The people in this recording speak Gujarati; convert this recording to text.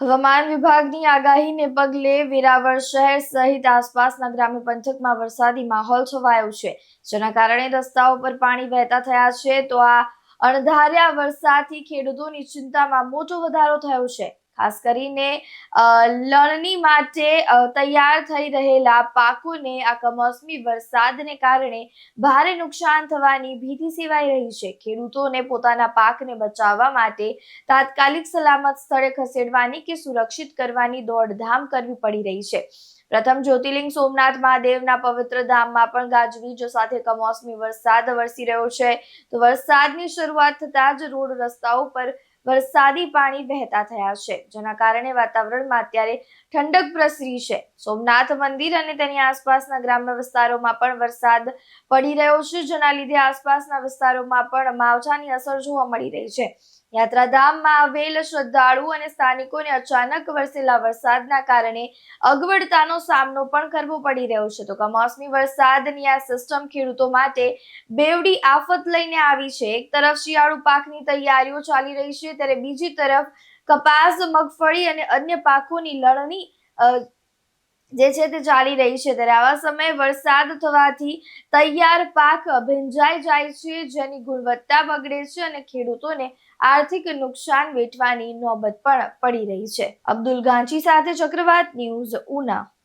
હવામાન વિભાગની આગાહીને પગલે વેરાવળ શહેર સહિત આસપાસના ગ્રામ્ય પંથકમાં વરસાદી માહોલ છવાયો છે. જેના કારણે રસ્તાઓ પર પાણી વહેતા થયા છે. તો આ અણધાર્યા વરસાદથી ખેડૂતોની ચિંતામાં મોટો વધારો થયો છે. ખાસ કરીને લણણી માટે તૈયાર થઈ રહેલા પાકોને આ કમોસમી વરસાદને કારણે ભારે નુકસાન થવાની ભીતિ સેવાઈ રહી છે. ખેડૂતોને પોતાના પાકને બચાવવા માટે તાત્કાલિક સલામત સ્થળે ખસેડવાની કે સુરક્ષિત કરવાની દોડધામ કરવી પડી રહી છે. પ્રથમ જ્યોતિર્લિંગ સોમનાથ મહાદેવના પવિત્ર ધામમાં પણ ગાજવીજો સાથે કમોસમી વરસાદ વરસી રહ્યો છે. તો વરસાદની શરૂઆત થતાં જ રોડ રસ્તાઓ પર વરસાદી પાણી વહેતા થયા છે, જેના કારણે વાતાવરણમાં અત્યારે ઠંડક પ્રસરી છે. સોમનાથ મંદિર અને તેની આસપાસના ગ્રામ્ય વિસ્તારોમાં પણ વરસાદ પડી રહ્યો છે, જેના લીધે આસપાસના વિસ્તારોમાં પણ માવઠાની અસર જોવા મળી રહી છે. યાત્રાધામમાં આવેલ શ્રદ્ધાળુ અને સ્થાનિકોને અચાનક વરસેલા વરસાદના કારણે અગવડતાનો સામનો પણ કરવો પડી રહ્યો છે. તો કમોસમી વરસાદની આ સિસ્ટમ ખેડૂતો માટે બેવડી આફત લઈને આવી છે. એક તરફ શિયાળુ પાકની તૈયારીઓ ચાલી રહી છે ત્યારે બીજી તરફ કપાસ, મગફળી અને અન્ય પાકોની લણણી જે છે તે ચાલી રહી છે. ત્યારે આવા સમયે વરસાદ થવાથી તૈયાર પાક ભીંજાઈ જાય છે, જેની ગુણવત્તા બગડે છે અને ખેડૂતોને આર્થિક નુકસાન વેઠવાની નોબત પણ પડી રહી છે. અબ્દુલ ગાંચી સાથે ચક્રવાત ન્યૂઝ ઉના.